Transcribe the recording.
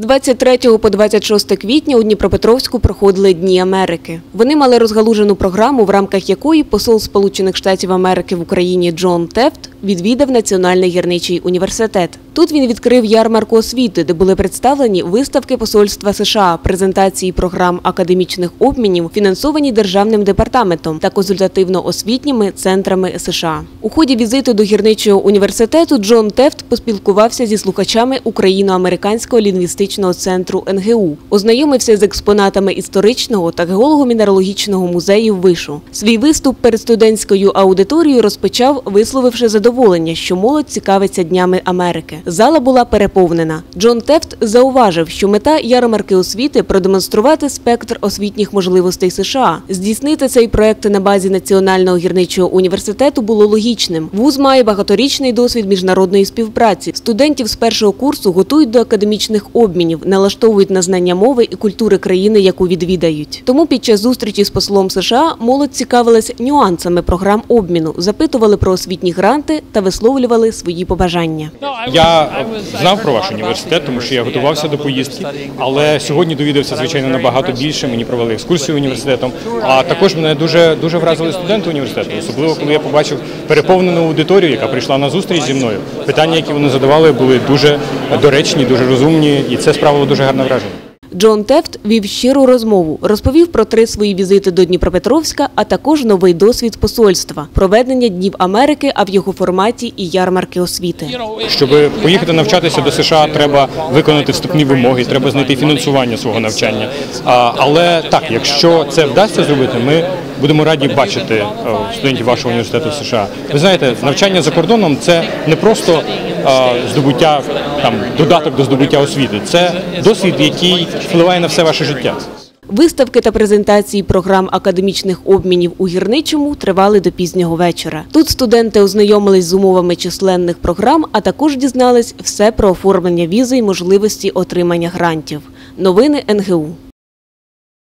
23 по 26 квітня у Дніпропетровську проходили Дні Америки. Вони мали розгалужену програму, в рамках якої посол Сполучених Штатів Америки в Україні Джон Тефт відвідав Національний гірничий університет. Тут він відкрив ярмарку освіти, де були представлені виставки посольства США, презентації програм академічних обмінів, фінансовані державним департаментом та консультативно-освітніми центрами США. У ході візиту до гірничого університету Джон Тефт поспілкувався зі слухачами Україно-американського лінгвістичного центру НГУ, ознайомився з експонатами історичного та геолого-мінералогічного музеїв вишу. Свій виступ перед студентською аудиторією розпочав, висловивши задоволення, що молодь цікавиться днями Америки. Зала була переповнена. Джон Тефт зауважив, що мета ярмарки освіти продемонструвати спектр освітніх можливостей США. Здійснити цей проект на базі Національного гірничого університету було логічним. Вуз має багаторічний досвід міжнародної співпраці. Студентів з першого курсу готують до академічних обмінів, налаштовують на знання мови і культури країни, яку відвідають. Тому під час зустрічі з послом США молодь цікавилась нюансами програм обміну, запитували про освітні гранти та висловлювали свої побажання. Я знав про ваш університет, тому що я готувався до поїздки, але сьогодні довідався звичайно набагато більше. Мені провели екскурсію університетом. А також мене дуже дуже вразили студенти університету, особливо коли я побачив переповнену аудиторію, яка прийшла на зустріч зі мною. Питання, які вони задавали, були дуже доречні, дуже розумні, і це справило дуже гарне враження. Джон Тефт вів щиру розмову, розповів про три свої візити до Дніпропетровська, а також новий досвід посольства, проведення Днів Америки, а в його форматі і ярмарки освіти. Щоб поїхати навчатися до США, треба виконати вступні вимоги, треба знайти фінансування свого навчання. Але так, якщо це вдасться зробити, ми будемо раді бачити е, студентів вашого університету в США. Ви знаєте, навчання за кордоном це не просто здобуття там додаток до здобуття освіти, це досвід, який впливає на все ваше життя. Виставки та презентації програм академічних обмінів у гірничому тривали до пізнього вечора. Тут студенти ознайомились з умовами численних програм, а також дізнались все про оформлення візи і можливості отримання грантів. Новини НГУ.